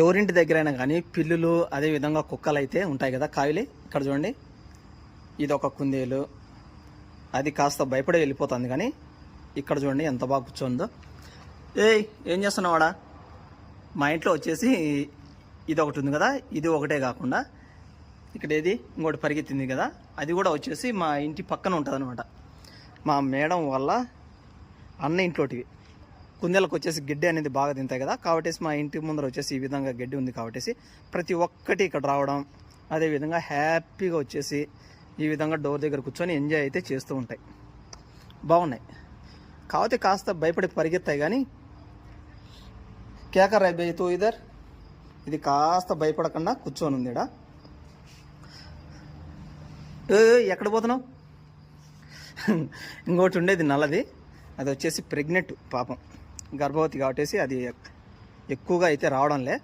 ఎవరింటి దగ్గరైనా కానీ పిల్లులు అదే విధంగా కుక్కలు అయితే ఉంటాయి కదా కాయలు. ఇక్కడ చూడండి. ఇది ఒక కుందేలు. అది కాస్త భయపడి వెళ్ళిపోతుంది కానీ ఇక్కడ చూడండి ఎంత బాగా కూర్చోందో. ఏయ్ ఏం చేస్తున్నావాడా మా ఇంట్లో వచ్చేసి ఇది ఒకటి ఉంది కదా. ఇది ఒకటే కాకుండా ఇక్కడ ఏది? ఇంకోటి పరిగెత్తింది కదా. అది కూడా వచ్చేసి మా ఇంటి పక్కన ఉంటుంది మా మేడం వల్ల అన్న ఇంట్లోటివి. కుందేలకు వచ్చేసి గడ్డి అనేది బాగా తింటాయి కదా. కాబట్టి మా ఇంటి ముందర వచ్చేసి ఈ విధంగా గడ్డి ఉంది కాబట్టి ప్రతి ఒక్కటి ఇక్కడ రావడం అదేవిధంగా హ్యాపీగా వచ్చేసి ఈ విధంగా డోర్ దగ్గర కూర్చొని ఎంజాయ్ అయితే చేస్తూ ఉంటాయి. బాగున్నాయి. కాకపోతే కాస్త భయపడి పరిగెత్తాయి కానీ కేకర్ రైబేతో ఇదర్. ఇది కాస్త భయపడకుండా కూర్చొని ఉంది ఈడ. ఏ ఎక్కడ పోతున్నావు? ఇంకోటి ఉండేది నల్లది. అది వచ్చేసి ప్రెగ్నెంట్ పాపం. గర్భవతి కాబట్టి అది ఎక్కువగా అయితే రావడంలే.